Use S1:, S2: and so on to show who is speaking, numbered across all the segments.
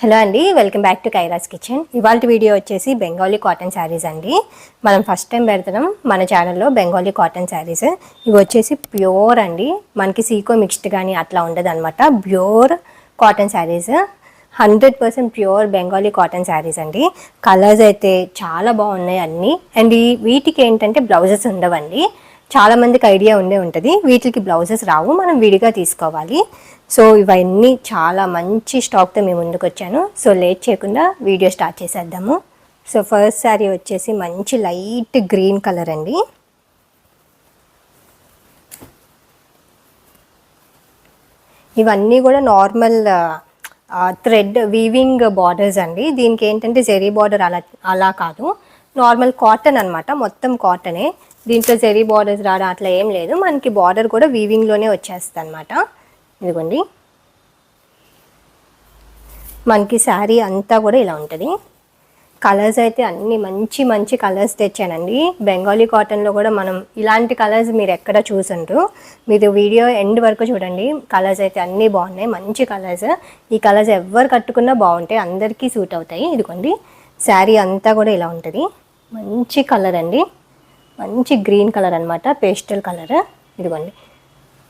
S1: Hello అండి welcome back to Kairas kitchen. ఇవాళ video వచ్చేసి బెంగాలీ కాటన్ శారీస్ అండి. మనం ఫస్ట్ టైం పెడుతున్నాం మన ఛానల్లో బెంగాలీ కాటన్ శారీస్. ఇవి వచ్చేసి ప్యూర్ అండి. మనకి సీకో మిక్స్డ్ కానీ అట్లా ఉండదు అనమాట pure cotton saris. Hundred percent pure Bengali cotton saris అండి. కలర్స్ అయితే చాలా బాగున్నాయి అన్నీ. అండ్ వీటికి ఏంటంటే బ్లౌజెస్ ఉండవండి. చాలా మందికి ఐడియా ఉండే ఉంటుంది. వీటికి బ్లౌజెస్ రావు మనం విడిగా తీసుకోవాలి. సో ఇవన్నీ చాలా మంచి స్టాక్తో మేము ముందుకు వచ్చాను సో లేట్ చేయకుండా వీడియో స్టార్ట్ చేసేద్దాము. సో ఫస్ట్ శారీ వచ్చేసి మంచి లైట్ గ్రీన్ కలర్ అండి. ఇవన్నీ కూడా నార్మల్ థ్రెడ్ వీవింగ్ బార్డర్స్ అండి. దీనికి ఏంటంటే జెరీ బార్డర్ అలా అలా కాదు. నార్మల్ కాటన్ అనమాట మొత్తం కాటనే. దీంట్లో జెరీ బార్డర్స్ రావడం అట్లా ఏం లేదు. మనకి బార్డర్ కూడా వీవింగ్లోనే వచ్చేస్తుంది అనమాట ఇదిగోండి. మనకి శారీ అంతా కూడా ఇలా ఉంటుంది. కలర్స్ అయితే అన్ని మంచి మంచి కలర్స్ తెచ్చానండి. బెంగాలీ కాటన్లో కూడా మనం ఇలాంటి కలర్స్ మీరు ఎక్కడ చూసుండ్రు. మీరు వీడియో ఎండ్ వరకు చూడండి. కలర్స్ అయితే అన్నీ బాగున్నాయి. మంచి కలర్స్ ఈ కలర్స్ ఎవరు కట్టుకున్నా బాగుంటాయి అందరికీ సూట్ అవుతాయి. ఇదిగోండి. శారీ అంతా కూడా ఇలా ఉంటుంది. మంచి కలర్ అండి. మంచి గ్రీన్ కలర్ అనమాట పేస్టల్ కలర్. ఇదిగోండి.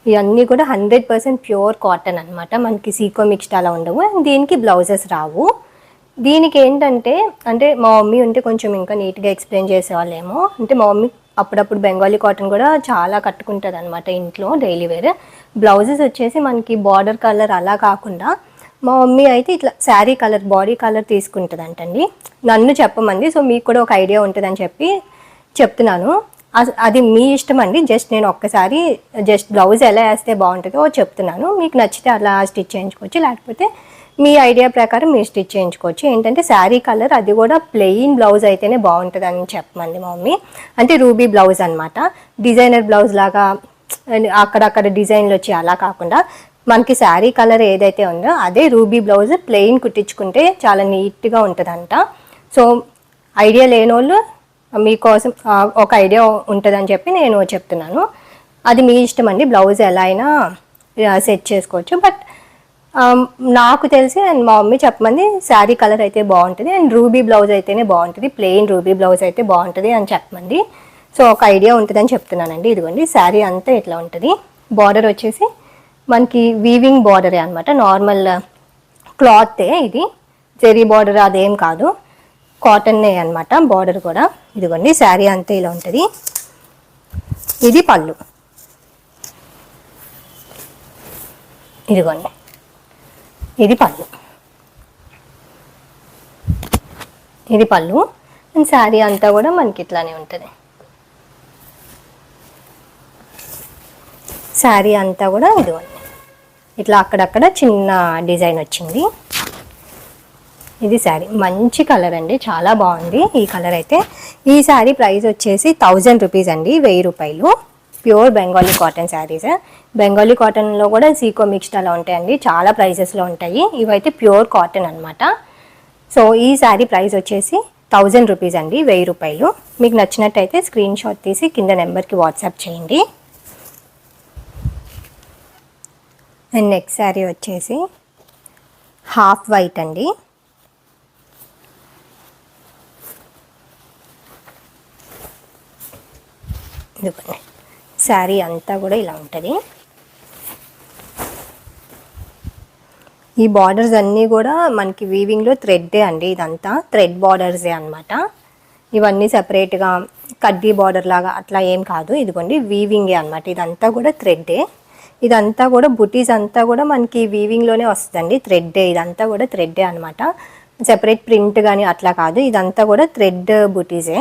S1: ఇవన్నీ కూడా హండ్రెడ్ పర్సెంట్ ప్యూర్ కాటన్ అనమాట మనకి సీకో మిక్స్డ్ అలా ఉండవు. అండ్ దీనికి బ్లౌజెస్ రావు. దీనికి ఏంటంటే అంటే మా మమ్మీ ఉంటే కొంచెం ఇంకా నీట్గా ఎక్స్ప్లెయిన్ చేసేవాళ్ళేమో. అంటే మా మమ్మీ అప్పుడప్పుడు బెంగాలీ కాటన్ కూడా చాలా కట్టుకుంటుంది అనమాట ఇంట్లో డైలీ వేర్. బ్లౌజెస్ వచ్చేసి మనకి బార్డర్ కలర్ అలా కాకుండా మా మమ్మీ అయితే ఇట్లా శారీ కలర్ బాడీ కలర్ తీసుకుంటుంది అంటండి నన్ను చెప్పమంది సో మీకు కూడా ఒక ఐడియా ఉంటుందని చెప్పి చెప్తున్నాను. అది మీ ఇష్టం అండి. జస్ట్ నేను ఒక్కసారి జస్ట్ బ్లౌజ్ ఎలా వేస్తే బాగుంటుందో చెప్తున్నాను. మీకు నచ్చితే అలా స్టిచ్ చేయించుకోవచ్చు. లేకపోతే మీ ఐడియా ప్రకారం మీరు స్టిచ్ చేయించుకోవచ్చు. ఏంటంటే శారీ కలర్ అది కూడా ప్లెయిన్ బ్లౌజ్ అయితేనే బాగుంటుందని అని చెప్పమంది మమ్మీ. అంటే రూబీ బ్లౌజ్ అనమాట డిజైనర్ బ్లౌజ్ లాగా అక్కడక్కడ డిజైన్లు వచ్చి అలా కాకుండా మనకి శారీ కలర్ ఏదైతే ఉందో అదే రూబీ బ్లౌజ్ ప్లెయిన్ కుట్టించుకుంటే చాలా నీట్గా ఉంటుందంట. సో ఐడియా లేని వాళ్ళు మీకోసం ఒక ఐడియా ఉంటుందని చెప్పి నేను చెప్తున్నాను. అది మీ ఇష్టం అండి బ్లౌజ్ ఎలా అయినా సెట్ చేసుకోవచ్చు. బట్ నాకు తెలిసి అండ్ మా మమ్మీ చెప్పమంది శారీ కలర్ అయితే బాగుంటుంది అండ్ రూబీ బ్లౌజ్ అయితేనే బాగుంటుంది ప్లెయిన్ రూబీ బ్లౌజ్ అయితే బాగుంటుంది అని చెప్పమంది. సో ఒక ఐడియా ఉంటుందని చెప్తున్నానండి. ఇదిగోండి శారీ అంతా ఇట్లా ఉంటుంది. బార్డర్ వచ్చేసి మనకి వీవింగ్ బార్డరే అనమాట నార్మల్ క్లాతే ఇది. జెరీ బార్డర్ అదేం కాదు. కాటన్నే అనమాట బార్డర్ కూడా. ఇదిగోండి శారీ అంతా ఇలా ఉంటుంది. ఇది పళ్ళు. ఇదిగోండి ఇది పళ్ళు. ఇది పళ్ళు. అండ్ శారీ అంతా కూడా మనకి ఇట్లానే ఉంటుంది. శారీ అంతా కూడా ఇదిగోండి. ఇట్లా అక్కడక్కడ చిన్న డిజైన్ వచ్చింది. ఇది శారీ. మంచి కలర్ అండి. చాలా బాగుంది. ఈ కలర్ అయితే ఈ శారీ ప్రైస్ వచ్చేసి థౌజండ్ రూపీస్ అండి. వెయ్యి రూపాయలు. Pure Bengali cotton saris. Bengali కాటన్లో కూడా సీకో మిక్స్డ్ అలా ఉంటాయండి. చాలా ప్రైజెస్లో ఉంటాయి. ఇవైతే ప్యూర్ కాటన్ అనమాట సో ఈ శారీ ప్రైస్ వచ్చేసి థౌజండ్ రూపీస్ అండి. వెయ్యి రూపాయలు. మీకు నచ్చినట్టయితే స్క్రీన్ షాట్ తీసి కింద నెంబర్కి వాట్సాప్ చేయండి. అండ్ నెక్స్ట్ శారీ వచ్చేసి హాఫ్ వైట్ అండి. ఇదిగోండి. శారీ అంతా కూడా ఇలా ఉంటుంది. ఈ బార్డర్స్ అన్నీ కూడా మనకి వీవింగ్లో థ్రెడ్డే అండి ఇదంతా. థ్రెడ్ బార్డర్సే అన్నమాట. ఇవన్నీ సపరేట్గా కడ్డీ బార్డర్ లాగా అట్లా ఏం కాదు. ఇదిగోండి వీవింగే అనమాట ఇదంతా కూడా థ్రెడ్డే ఇదంతా కూడా బుటీస్ అంతా కూడా మనకి వీవింగ్లోనే వస్తుందండి. థ్రెడ్డే ఇదంతా కూడా థ్రెడ్డే అనమాట సెపరేట్ ప్రింట్ కానీ అట్లా కాదు. ఇదంతా కూడా థ్రెడ్ బుటీసే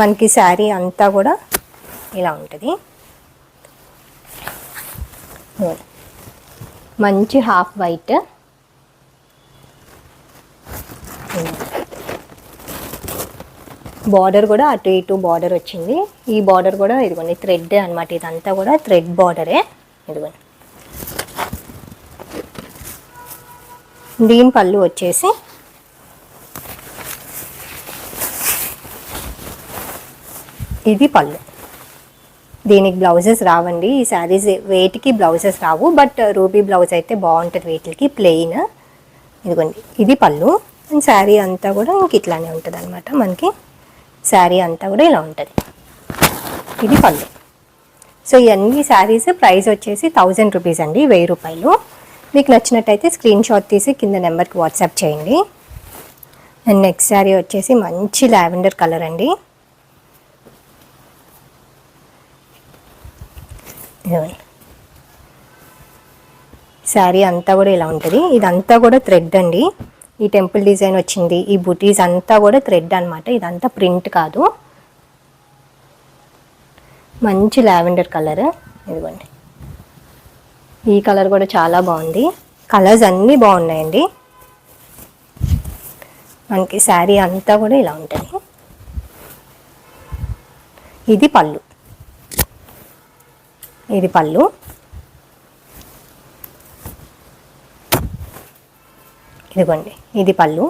S1: మనకి శారీ అంతా కూడా ఇలా ఉంటుంది. Hmm. మంచి హాఫ్ వైట్. బార్డర్ కూడా అటు ఇటు బార్డర్ వచ్చింది. ఈ బార్డర్ కూడా ఇదిగోండి థ్రెడ్ అనమాట ఇదంతా కూడా థ్రెడ్ బార్డరే. ఇదిగోండి. దీని పళ్ళు వచ్చేసి ఇది పళ్ళు. దీనికి బ్లౌజెస్ రావండి. ఈ శారీస్ వేటికి బ్లౌజెస్ రావు. బట్ రూబీ బ్లౌజ్ అయితే బాగుంటుంది వీటికి ప్లెయిన్. ఇదిగోండి ఇది పళ్ళు. అండ్ శారీ అంతా కూడా ఇంక ఇట్లానే ఉంటుంది అనమాట మనకి శారీ అంతా కూడా ఇలా ఉంటుంది. ఇది పళ్ళు. సో ఇవన్నీ శారీస్ ప్రైస్ వచ్చేసి థౌజండ్ రూపీస్ అండి వెయ్యి రూపాయలు. మీకు నచ్చినట్టయితే స్క్రీన్ షాట్ తీసి కింద నెంబర్కి వాట్సాప్ చేయండి. అండ్ నెక్స్ట్ శారీ వచ్చేసి మంచి లావెండర్ కలర్ అండి. ఇదిగోండి. శారీ అంతా కూడా ఇలా ఉంటుంది. ఇదంతా కూడా థ్రెడ్ అండి. ఈ టెంపుల్ డిజైన్ వచ్చింది. ఈ బుటీస్ అంతా కూడా థ్రెడ్ అనమాట ఇదంతా ప్రింట్ కాదు. మంచి లావెండర్ కలర్ ఇదిగోండి. ఈ కలర్ కూడా చాలా బాగుంది. కలర్స్ అన్నీ బాగున్నాయండి. మనకి శారీ అంతా కూడా ఇలా ఉంటుంది. ఇది పళ్ళు. ఇది పళ్ళు. ఇదిగోండి ఇది పళ్ళు.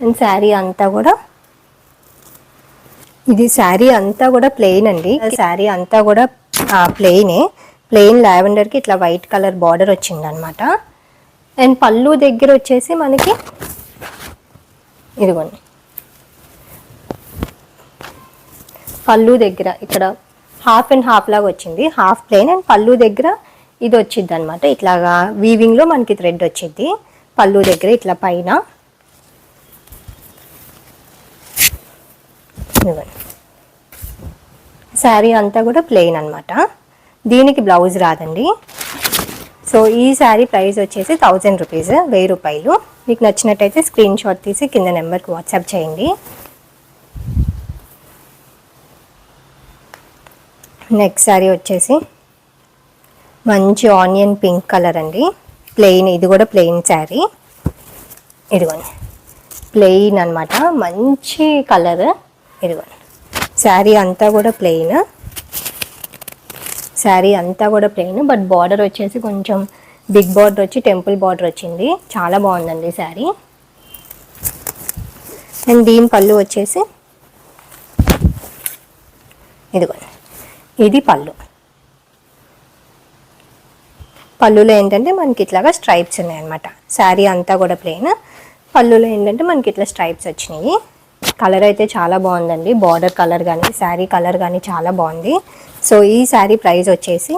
S1: అండ్ శారీ అంతా కూడా ఇది శారీ అంతా కూడా ప్లెయిన్ అండి. శారీ అంతా కూడా ప్లెయినే ప్లెయిన్ లావెండర్కి ఇట్లా వైట్ కలర్ బార్డర్ వచ్చింది అనమాట అండ్ పళ్ళు దగ్గర వచ్చేసి మనకి ఇదిగోండి. పళ్ళు దగ్గర ఇక్కడ హాఫ్ అండ్ హాఫ్ లాగా వచ్చింది. హాఫ్ ప్లెయిన్ అండ్ పళ్ళు దగ్గర ఇది వచ్చింది అనమాట ఇట్లాగా వీవింగ్లో మనకి థ్రెడ్ వచ్చింది. పళ్ళు దగ్గర ఇట్లా పైన. శారీ అంతా కూడా ప్లెయిన్ అనమాట దీనికి బ్లౌజ్ రాదండి. సో ఈ శారీ ప్రైస్ వచ్చేసి థౌజండ్ రూపీస్ వెయ్యి రూపాయలు. మీకు నచ్చినట్టయితే స్క్రీన్ షాట్ తీసి కింద నెంబర్కి వాట్సాప్ చేయండి. నెక్స్ట్ శారీ వచ్చేసి మంచి ఆనియన్ పింక్ కలర్ అండి. ప్లెయిన్ ఇది కూడా ప్లెయిన్ శారీ. ఇదిగోండి. ప్లెయిన్ అనమాట మంచి కలర్. ఇదిగోండి. శారీ అంతా కూడా ప్లెయిన్. శారీ అంతా కూడా ప్లెయిన్. బట్ బార్డర్ వచ్చేసి కొంచెం బిగ్ బార్డర్ వచ్చి టెంపుల్ బార్డర్ వచ్చింది. చాలా బాగుందండి శారీ. అండ్ దీని పళ్ళు వచ్చేసి ఇదిగోండి. ఇది పళ్ళు. పళ్ళులో ఏంటంటే మనకి ఇట్లాగా స్ట్రైప్స్ ఉన్నాయన్నమాట. శారీ అంతా కూడా ప్లెయిన్ పళ్ళులో ఏంటంటే మనకి ఇట్లా స్ట్రైప్స్ వచ్చినాయి. కలర్ అయితే చాలా బాగుందండి. బార్డర్ కలర్ కానీ శారీ కలర్ కానీ చాలా బాగుంది. సో ఈ శారీ ప్రైస్ వచ్చేసి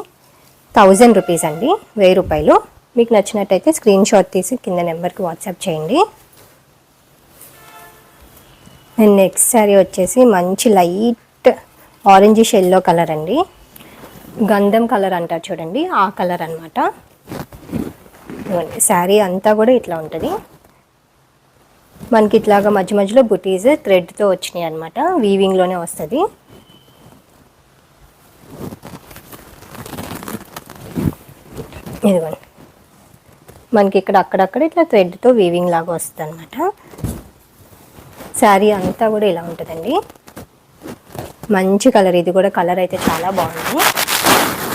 S1: థౌజండ్ రూపీస్ అండి. వెయ్యి రూపాయలు. మీకు నచ్చినట్టయితే స్క్రీన్ షాట్ తీసి కింద నెంబర్కి వాట్సాప్ చేయండి. అండ్ నెక్స్ట్ శారీ వచ్చేసి మంచి లైట్ ఆరెంజ్ షెల్లో కలర్ అండి. గంధం కలర్ అంటారు చూడండి ఆ కలర్ అనమాట శారీ అంతా కూడా ఇట్లా ఉంటుంది. మనకి ఇట్లాగా మధ్య మధ్యలో బుటీస్ థ్రెడ్తో వచ్చినాయి అనమాట వీవింగ్లోనే వస్తుంది. ఇదిగోండి మనకి ఇక్కడ అక్కడక్కడ ఇట్లా థ్రెడ్తో వీవింగ్ లాగా వస్తుంది అనమాట శారీ అంతా కూడా ఇలా ఉంటుందండి. మంచి కలర్. ఇది కూడా కలర్ అయితే చాలా బాగుంది.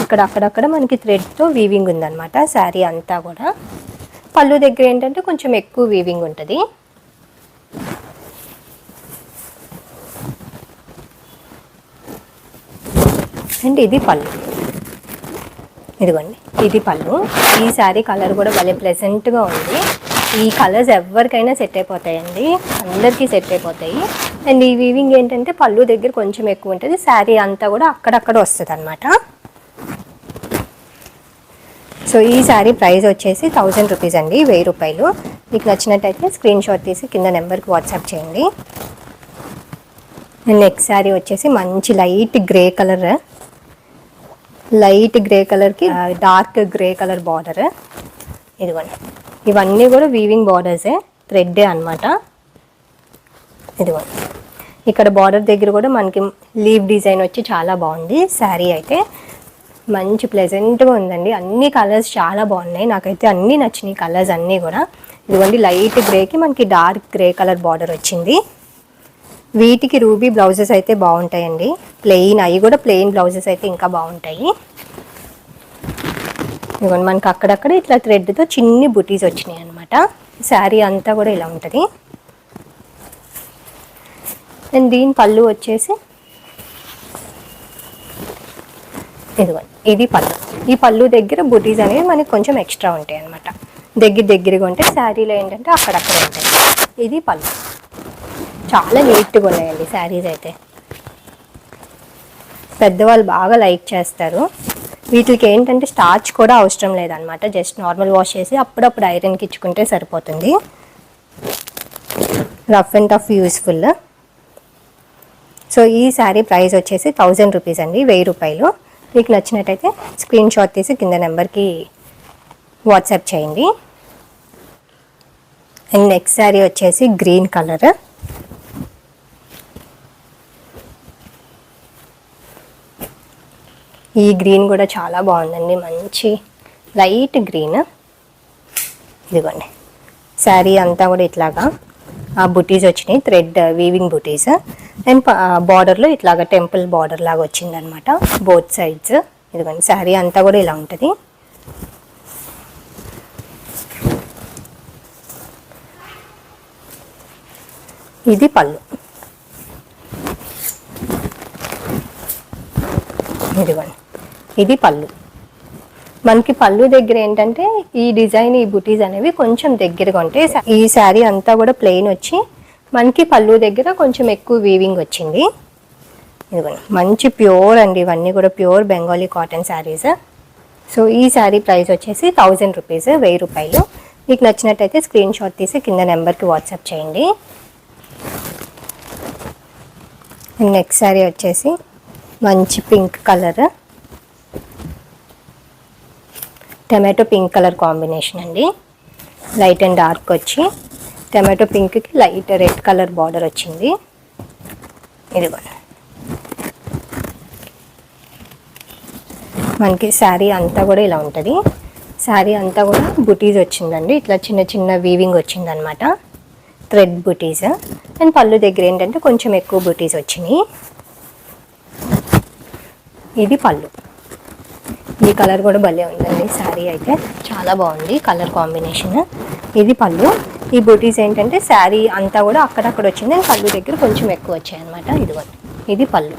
S1: ఇక్కడ అక్కడక్కడ మనకి థ్రెడ్తో వీవింగ్ ఉందన్నమాట శారీ అంతా కూడా. పళ్ళు దగ్గర ఏంటంటే కొంచెం ఎక్కువ వీవింగ్ ఉంటుంది. అండ్ ఇది పళ్ళు. ఇదిగోండి ఇది పళ్ళు. ఈ శారీ కలర్ కూడా భలే ప్లెజెంట్గా ఉంది. ఈ కలర్స్ ఎవరికైనా సెట్ అయిపోతాయండి. అందరికీ సెట్ అయిపోతాయి. అండ్ ఈ వీవింగ్ ఏంటంటే పళ్ళు దగ్గర కొంచెం ఎక్కువ ఉంటుంది. శారీ అంతా కూడా అక్కడక్కడ వస్తుంది అనమాట సో ఈ శారీ ప్రైస్ వచ్చేసి థౌజండ్ రూపీస్ అండి వెయ్యి రూపాయలు. మీకు నచ్చినట్టయితే స్క్రీన్ షాట్ తీసి కింద నెంబర్కి వాట్సాప్ చేయండి. నెక్స్ట్ శారీ వచ్చేసి మంచి light grey colour light grey కలర్కి డార్క్ గ్రే కలర్ బార్డర్ ఇదిగోండి. ఇవన్నీ కూడా వీవింగ్ బార్డర్సే థ్రెడ్డే అనమాట ఇదిగో. ఇక్కడ బార్డర్ దగ్గర కూడా మనకి లీవ్ డిజైన్ వచ్చి చాలా బాగుంది. శారీ అయితే మంచి ప్లెజెంట్గా ఉందండి. అన్ని కలర్స్ చాలా బాగున్నాయి. నాకైతే అన్నీ నచ్చినాయి కలర్స్ అన్నీ కూడా. ఇదిగోండి లైట్ గ్రేకి మనకి డార్క్ గ్రే కలర్ బార్డర్ వచ్చింది. వీటికి రూబీ బ్లౌజెస్ అయితే బాగుంటాయండి. ప్లెయిన్ అవి కూడా ప్లెయిన్ బ్లౌజెస్ అయితే ఇంకా బాగుంటాయి. ఇదిగోండి మనకి అక్కడక్కడ ఇట్లా థ్రెడ్తో చిన్ని బుటీస్ వచ్చినాయి అనమాట శారీ అంతా కూడా ఇలా ఉంటుంది. అండ్ దీని పళ్ళు వచ్చేసి ఇదిగోండి ఇది పళ్ళు. ఈ పళ్ళు దగ్గర బుటీస్ అనేవి మనకి కొంచెం ఎక్స్ట్రా ఉంటాయి అనమాట దగ్గర దగ్గరగా ఉంటే శారీలో ఏంటంటే అక్కడక్కడ ఉంటాయి. ఇది పళ్ళు. చాలా నీట్గా ఉన్నాయండి శారీస్ అయితే. పెద్దవాళ్ళు బాగా లైక్ చేస్తారు. వీటికి ఏంటంటే స్టార్చ్ కూడా అవసరం లేదనమాట జస్ట్ నార్మల్ వాష్ చేసి అప్పుడప్పుడు ఐరన్కి ఇచ్చుకుంటే సరిపోతుంది. Rough and tough useful so ఈ శారీ ప్రైస్ వచ్చేసి థౌజండ్ రూపీస్ అండి వెయ్యి రూపాయలు. మీకు నచ్చినట్టయితే స్క్రీన్ షాట్ తీసి కింద నెంబర్కి వాట్సాప్ చేయండి. అండ్ నెక్స్ట్ శారీ వచ్చేసి గ్రీన్ కలర్. ఈ గ్రీన్ కూడా చాలా బాగుందండి మంచి లైట్ గ్రీన్. ఇదిగోండి. శారీ అంతా కూడా ఇట్లాగా. ఆ బుటీస్ వచ్చినాయి థ్రెడ్ వీవింగ్ బుటీస్. అండ్ బార్డర్లో uh, ఇట్లాగా టెంపుల్ బార్డర్ లాగా వచ్చిందనమాట. బోత్ సైడ్స్ ఇదిగోండి శారీ అంతా కూడా ఇలా ఉంటుంది. ఇది పళ్ళు. ఇదిగోండి ఇది పళ్ళు. మనకి పళ్ళు దగ్గర ఏంటంటే ఈ డిజైన్ ఈ బుటీస్ అనేవి కొంచెం దగ్గరగా ఉంటాయి ఈ శారీ అంతా కూడా ప్లెయిన్ వచ్చి మనకి పళ్ళు దగ్గర కొంచెం ఎక్కువ వీవింగ్ వచ్చింది. ఇదిగోండి మంచి ప్యూర్ అండి ఇవన్నీ కూడా pure Bengali cotton saris so ఈ శారీ ప్రైస్ వచ్చేసి థౌజండ్ రూపీస్ వెయ్యి రూపాయలు. మీకు నచ్చినట్టయితే స్క్రీన్ షాట్ తీసి కింద నెంబర్కి వాట్సాప్ చేయండి. నెక్స్ట్ శారీ వచ్చేసి మంచి pink colour tomato pink colour combination అండి. లైట్ అండ్ డార్క్ వచ్చి టమాటో పింక్కి లైట్ రెడ్ కలర్ బార్డర్ వచ్చింది. ఇదిగోండి మనకి శారీ అంతా కూడా ఇలా ఉంటుంది. శారీ అంతా కూడా బుటీస్ వచ్చిందండి. ఇట్లా చిన్న చిన్న వీవింగ్ వచ్చిందనమాట థ్రెడ్ బుటీస్ అండ్ పళ్ళు దగ్గర ఏంటంటే కొంచెం ఎక్కువ బుటీస్ వచ్చినాయి. ఇది పళ్ళు. ఈ కలర్ కూడా భలే ఉందండి. శారీ అయితే చాలా బాగుంది. Colour combination. ఇది పళ్ళు. ఈ బుటీస్ ఏంటంటే శారీ అంతా కూడా అక్కడక్కడ వచ్చింది. అండ్ పళ్ళు దగ్గర కొంచెం ఎక్కువ వచ్చాయి అనమాట ఇది ఇది పళ్ళు.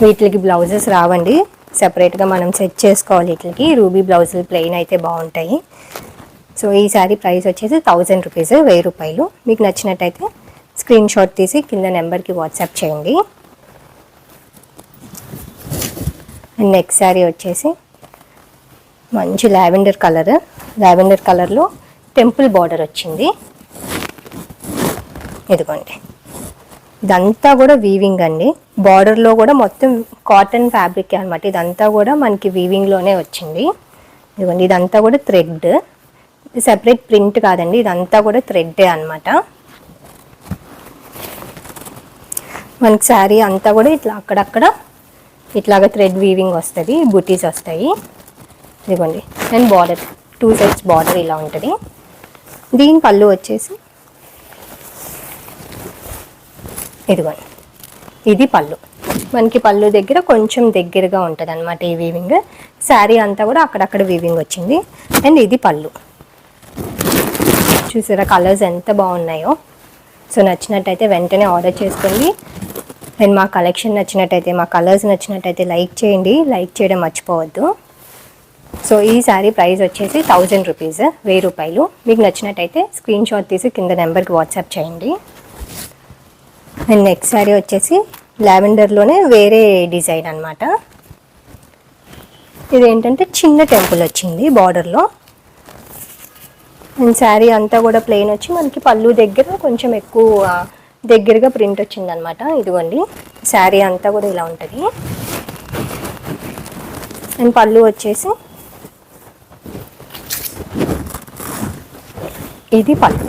S1: వీటికి బ్లౌజెస్ రావండి. సెపరేట్గా మనం సెట్ చేసుకోవాలి వీటికి. రూబీ బ్లౌజులు ప్లెయిన్ అయితే బాగుంటాయి. సో ఈ శారీ ప్రైస్ వచ్చేసి థౌజండ్ రూపీస్ వెయ్యి రూపాయలు. మీకు నచ్చినట్టయితే స్క్రీన్ షాట్ తీసి కింద నెంబర్కి వాట్సాప్ చేయండి. నెక్స్ట్ శారీ వచ్చేసి మంచి లావెండర్ కలర్. లావెండర్ కలర్లో టెంపుల్ బార్డర్ వచ్చింది. ఇదిగోండి. ఇదంతా కూడా వీవింగ్ అండి. బార్డర్లో కూడా మొత్తం కాటన్ ఫ్యాబ్రిక్ అనమాట ఇదంతా కూడా మనకి వీవింగ్లోనే వచ్చింది. ఇదిగోండి ఇదంతా కూడా థ్రెడ్ సెపరేట్ ప్రింట్ కాదండి. ఇదంతా కూడా థ్రెడ్డే అనమాట మనకి శారీ అంతా కూడా ఇట్లా అక్కడక్కడ ఇట్లాగ థ్రెడ్ వీవింగ్ వస్తుంది బుటీస్ వస్తాయి. ఇదిగోండి and border two sides border ఇలా ఉంటుంది. దీని పళ్ళు వచ్చేసి ఇదిగోండి ఇది పళ్ళు. మనకి పళ్ళు దగ్గర కొంచెం దగ్గరగా ఉంటుంది అనమాట ఈ వీవింగ్ శారీ అంతా కూడా అక్కడక్కడ వీవింగ్ వచ్చింది. అండ్ ఇది పళ్ళు. చూసారా కలర్స్ ఎంత బాగున్నాయో. సో నచ్చినట్టయితే వెంటనే ఆర్డర్ చేసుకోండి. అండ్ మా కలెక్షన్ నచ్చినట్టయితే మా కలర్స్ నచ్చినట్టయితే లైక్ చేయండి. లైక్ చేయడం మర్చిపోవద్దు. సో ఈ శారీ ప్రైస్ వచ్చేసి థౌజండ్ రూపీస్ వెయ్యి రూపాయలు. మీకు నచ్చినట్టయితే స్క్రీన్ షాట్ తీసి కింద నెంబర్కి వాట్సాప్ చేయండి. అండ్ నెక్స్ట్ శారీ వచ్చేసి లావెండర్లోనే వేరే డిజైన్ అనమాట ఇదేంటంటే చిన్న టెంపుల్ వచ్చింది బార్డర్లో. అండ్ శారీ అంతా కూడా ప్లెయిన్ వచ్చి మనకి పళ్ళు దగ్గర కొంచెం ఎక్కువ దగ్గరగా ప్రింట్ వచ్చింది అనమాట ఇదిగోండి శారీ అంతా కూడా ఇలా ఉంటుంది. అండ్ పళ్ళు వచ్చేసి ఇది పళ్ళు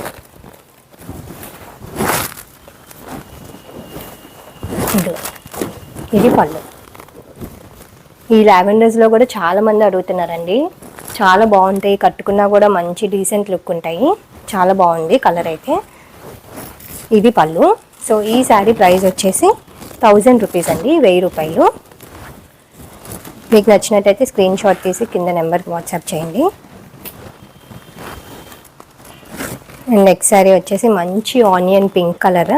S1: ఇది పళ్ళు. ఈ లావెండర్స్లో కూడా చాలామంది అడుగుతున్నారండి. చాలా బాగుంటాయి కట్టుకున్నా కూడా మంచి డీసెంట్ లుక్ ఉంటాయి. చాలా బాగుంది కలర్ అయితే. ఇది పళ్ళు. సో ఈ శారీ ప్రైస్ వచ్చేసి థౌజండ్ రూపీస్ అండి వెయ్యి రూపాయలు. మీకు నచ్చినట్టయితే స్క్రీన్ షాట్ తీసి కింద నెంబర్కి వాట్సాప్ చేయండి. నెక్స్ట్ శారీ వచ్చేసి మంచి ఆనియన్ పింక్ కలర్.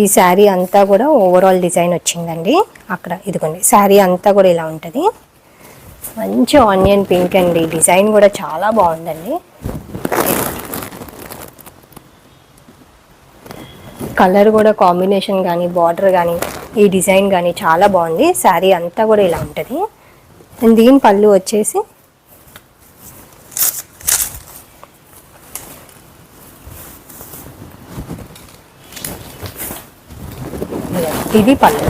S1: ఈ శారీ అంతా కూడా ఓవరాల్ డిజైన్ వచ్చిందండి. అక్కడ ఇదిగోండి శారీ అంతా కూడా ఇలా ఉంటుంది. మంచి ఆనియన్ పింక్ అండి డిజైన్ కూడా చాలా బాగుందండి. కలర్ కూడా కాంబినేషన్ కానీ బార్డర్ కానీ ఈ డిజైన్ కానీ చాలా బాగుంది. శారీ అంతా కూడా ఇలా ఉంటుంది. దీని పళ్ళు వచ్చేసి ఇది పళ్ళు.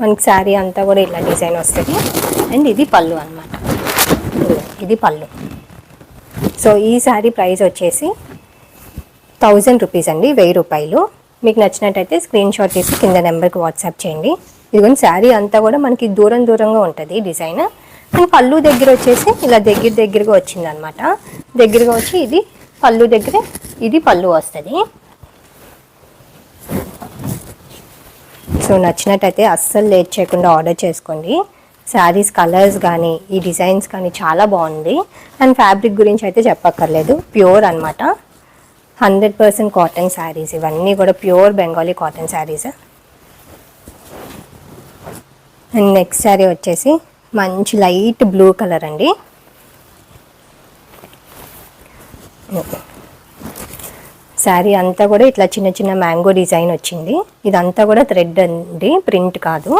S1: మనకి శారీ అంతా కూడా ఇలా డిజైన్ వస్తుంది. అండ్ ఇది పళ్ళు అనమాట ఇది పళ్ళు. సో ఈ శారీ ప్రైస్ వచ్చేసి థౌజండ్ రూపీస్ అండి వెయ్యి రూపాయలు. మీకు నచ్చినట్టయితే స్క్రీన్ షాట్ తీసి కింద నెంబర్కి వాట్సాప్ చేయండి. ఇదిగోండి శారీ అంతా కూడా మనకి దూరం దూరంగా ఉంటుంది డిజైన్. అండ్ పళ్ళు దగ్గర వచ్చేసి ఇలా దగ్గర దగ్గరగా వచ్చింది అనమాట దగ్గరగా వచ్చి ఇది పళ్ళు దగ్గరే ఇది పళ్ళు వస్తుంది. సో నచ్చినట్టయితే అస్సలు లేట్ చేయకుండా ఆర్డర్ చేసుకోండి. శారీస్ కలర్స్ కానీ ఈ డిజైన్స్ కానీ చాలా బాగుంది. అండ్ ఫ్యాబ్రిక్ గురించి అయితే చెప్పక్కర్లేదు. ప్యూర్ అన్నమాట. హండ్రెడ్ పర్సెంట్ కాటన్ శారీస్ ఇవన్నీ కూడా pure Bengali cotton saris and next sari వచ్చేసి మంచి లైట్ బ్లూ కలర్ అండి. శారీ అంతా కూడా ఇట్లా చిన్న చిన్న మ్యాంగో డిజైన్ వచ్చింది. ఇదంతా కూడా థ్రెడ్ అండి ప్రింట్ కాదు.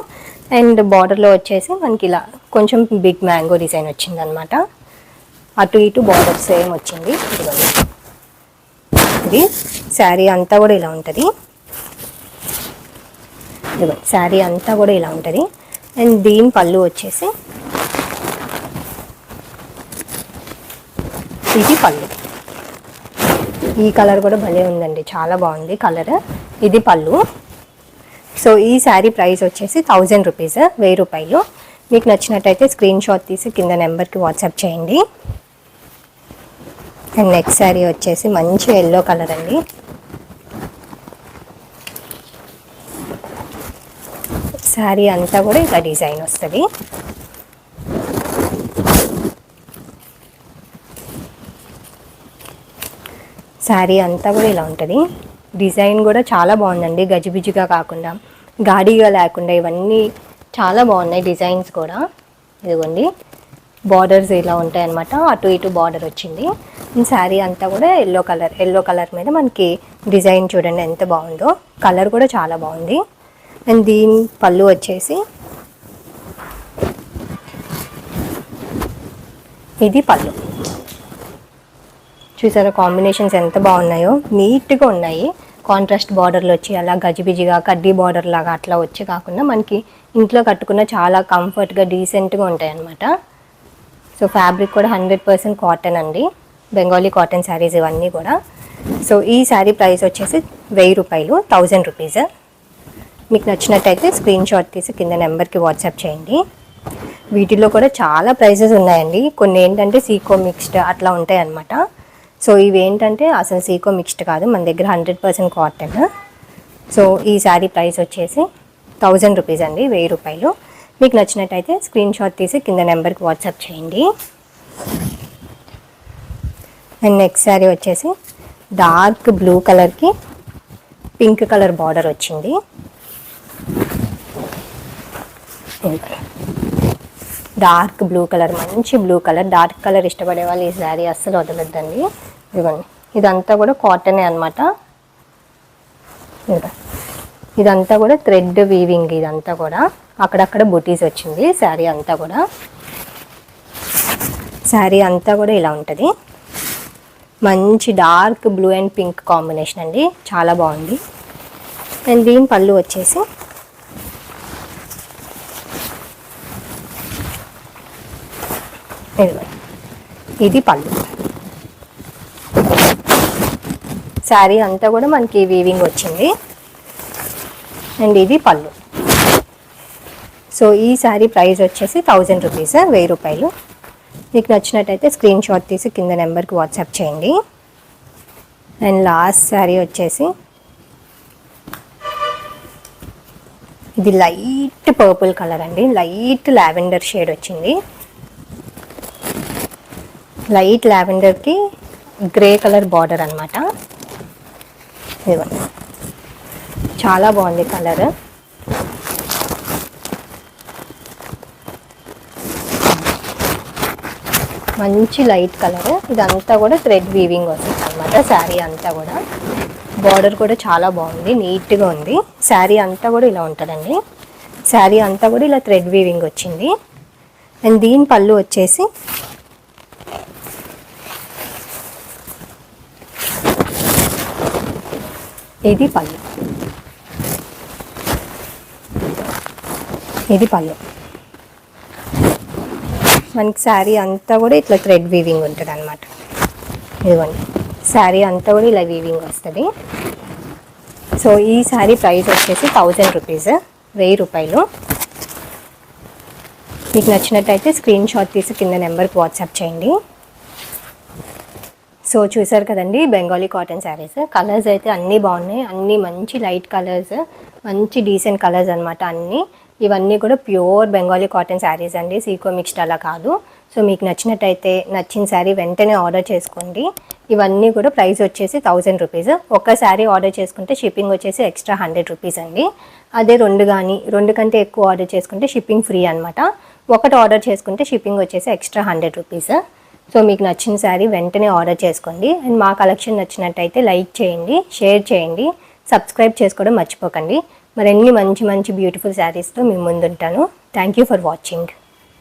S1: అండ్ బార్డర్లో వచ్చేసి మనకి ఇలా కొంచెం బిగ్ మ్యాంగో డిజైన్ వచ్చింది అనమాట అటు ఇటు బార్డర్ సేమ్ వచ్చింది. ఇదిగోండి. ఇది శారీ అంతా కూడా ఇలా ఉంటుంది. ఇదిగో శారీ అంతా కూడా ఇలా ఉంటుంది. అండ్ దీని పళ్ళు వచ్చేసి ఇది పళ్ళు. ఈ కలర్ కూడా భలే ఉందండి. చాలా బాగుంది కలర్. ఇది పళ్ళు. సో ఈ శారీ ప్రైస్ వచ్చేసి థౌజండ్ రూపీస్ వెయ్యి రూపాయలు. మీకు నచ్చినట్టయితే స్క్రీన్ షాట్ తీసి కింద నెంబర్కి వాట్సాప్ చేయండి. అండ్ నెక్స్ట్ శారీ వచ్చేసి మంచి ఎల్లో కలర్ అండి. శారీ అంతా కూడా ఇలా డిజైన్ వస్తుంది. శారీ అంతా కూడా ఇలా ఉంటుంది. డిజైన్ కూడా చాలా బాగుందండి. గజిబిజిగా కాకుండా గాడిగా లేకుండా ఇవన్నీ చాలా బాగున్నాయి డిజైన్స్ కూడా. ఇదిగోండి. బార్డర్స్ ఇలా ఉంటాయి అనమాట అటు ఇటు బార్డర్ వచ్చింది. శారీ అంతా కూడా ఎల్లో కలర్ ఎల్లో కలర్ మీద మనకి డిజైన్ చూడండి ఎంత బాగుందో. కలర్ కూడా చాలా బాగుంది. అండ్ దీని పళ్ళు వచ్చేసి ఇది పళ్ళు. చూసారా కాంబినేషన్స్ ఎంత బాగున్నాయో? నీట్గా ఉన్నాయి. కాంట్రాస్ట్ బార్డర్లు వచ్చి అలా గజిబిజిగా కడ్డీ బార్డర్ లాగా అట్లా వచ్చి కాకుండా మనకి ఇంట్లో కట్టుకున్న చాలా కంఫర్ట్గా డీసెంట్గా ఉంటాయి అన్నమాట సో ఫ్యాబ్రిక్ కూడా హండ్రెడ్ పర్సెంట్ కాటన్ అండి. బెంగాలీ కాటన్ శారీస్ ఇవన్నీ కూడా. సో ఈ శారీ ప్రైస్ వచ్చేసి వెయ్యి రూపాయలు థౌజండ్ రూపీస్. మీకు నచ్చినట్టయితే స్క్రీన్ షాట్ తీసి కింద నెంబర్కి వాట్సాప్ చేయండి. వీటిలో కూడా చాలా ప్రైజెస్ ఉన్నాయండి. కొన్ని ఏంటంటే సీకో మిక్స్డ్ అట్లా ఉంటాయి అన్నమాట సో ఇవి ఏంటంటే అసలు సీకో మిక్స్డ్ కాదు. మన దగ్గర హండ్రెడ్ పర్సెంట్ కాటన్ సో ఈ శారీ ప్రైస్ వచ్చేసి థౌజండ్ రూపీస్ అండి వెయ్యి రూపాయలు. మీకు నచ్చినట్టయితే స్క్రీన్ షాట్ తీసి కింద నెంబర్కి వాట్సాప్ చేయండి. అండ్ నెక్స్ట్ శారీ వచ్చేసి డార్క్ బ్లూ కలర్కి పింక్ కలర్ బార్డర్ వచ్చింది. డార్క్ బ్లూ కలర్ మంచి బ్లూ కలర్ డార్క్ కలర్ ఇష్టపడే వాళ్ళు ఈ శారీ అస్సలు వదలొద్దండి. ఇదిగోండి. ఇదంతా కూడా కాటనే అనమాట ఇదంతా కూడా థ్రెడ్ వీవింగ్ ఇదంతా కూడా. అక్కడక్కడ బుటీస్ వచ్చింది శారీ అంతా కూడా. శారీ అంతా కూడా ఇలా ఉంటుంది. మంచి dark blue and pink combination అండి. చాలా బాగుంది. అండ్ దీని పళ్ళు వచ్చేసి ఇదిగో. ఇది పళ్ళు. శారీ అంతా కూడా మనకి వీవింగ్ వచ్చింది. అండ్ ఇది పళ్ళు. సో ఈ శారీ ప్రైస్ వచ్చేసి థౌజండ్ రూపీస్ వెయ్యి రూపాయలు. మీకు నచ్చినట్టయితే స్క్రీన్ షాట్ తీసి కింద నెంబర్కి వాట్సాప్ చేయండి. అండ్ లాస్ట్ శారీ వచ్చేసి ఇది లైట్ పర్పుల్ కలర్ అండి. లైట్ లావెండర్ షేడ్ వచ్చింది. లైట్ లావెండర్కి గ్రే కలర్ బార్డర్ అనమాట ఇదిగోండి చాలా బాగుంది కలర్. మంచి లైట్ కలర్. ఇదంతా కూడా థ్రెడ్ వీవింగ్ వస్తుంది అనమాట శారీ అంతా కూడా. బార్డర్ కూడా చాలా బాగుంది నీట్గా ఉంది. శారీ అంతా కూడా ఇలా ఉంటుందండి. శారీ అంతా కూడా ఇలా థ్రెడ్ వీవింగ్ వచ్చింది. అండ్ దీని పళ్ళు వచ్చేసి ఇది పళ్ళు ఇది పళ్ళు మనకి శారీ అంతా కూడా ఇట్లా థ్రెడ్ వీవింగ్ ఉంటుంది అనమాట ఇదిగోండి. శారీ అంతా కూడా ఇలా వీవింగ్ వస్తుంది. సో ఈ శారీ ప్రైస్ వచ్చేసి థౌజండ్ రూపీస్ వెయ్యి రూపాయలు. మీకు నచ్చినట్టయితే స్క్రీన్ షాట్ తీసి కింద నెంబర్కి వాట్సాప్ చేయండి. సో చూసారు కదండి బెంగాలీ కాటన్ శారీస్. కలర్స్ అయితే అన్నీ బాగున్నాయి. అన్నీ మంచి లైట్ కలర్స్ మంచి డీసెంట్ కలర్స్ అనమాట అన్నీ. ఇవన్నీ కూడా ప్యూర్ బెంగాలీ కాటన్ శారీస్ అండి సీకో మిక్స్డ్ అలా కాదు. సో మీకు నచ్చినట్టయితే నచ్చిన శారీ వెంటనే ఆర్డర్ చేసుకోండి. ఇవన్నీ కూడా ప్రైస్ వచ్చేసి థౌజండ్ రూపీస్ ఒక్క శారీ ఆర్డర్ చేసుకుంటే షిప్పింగ్ వచ్చేసి ఎక్స్ట్రా హండ్రెడ్ రూపీస్ అండి. అదే రెండు కానీ రెండు కంటే ఎక్కువ ఆర్డర్ చేసుకుంటే షిప్పింగ్ ఫ్రీ అనమాట ఒకటి ఆర్డర్ చేసుకుంటే షిప్పింగ్ వచ్చేసి ఎక్స్ట్రా హండ్రెడ్ రూపీస్ సో మీకు నచ్చిన శారీ వెంటనే ఆర్డర్ చేసుకోండి. అండ్ మా కలెక్షన్ నచ్చినట్టయితే లైక్ చేయండి షేర్ చేయండి సబ్స్క్రైబ్ చేసుకోవడం మర్చిపోకండి. మరిన్ని మంచి మంచి బ్యూటిఫుల్ శారీస్తో మీ ముందుంటాను. Thank you for watching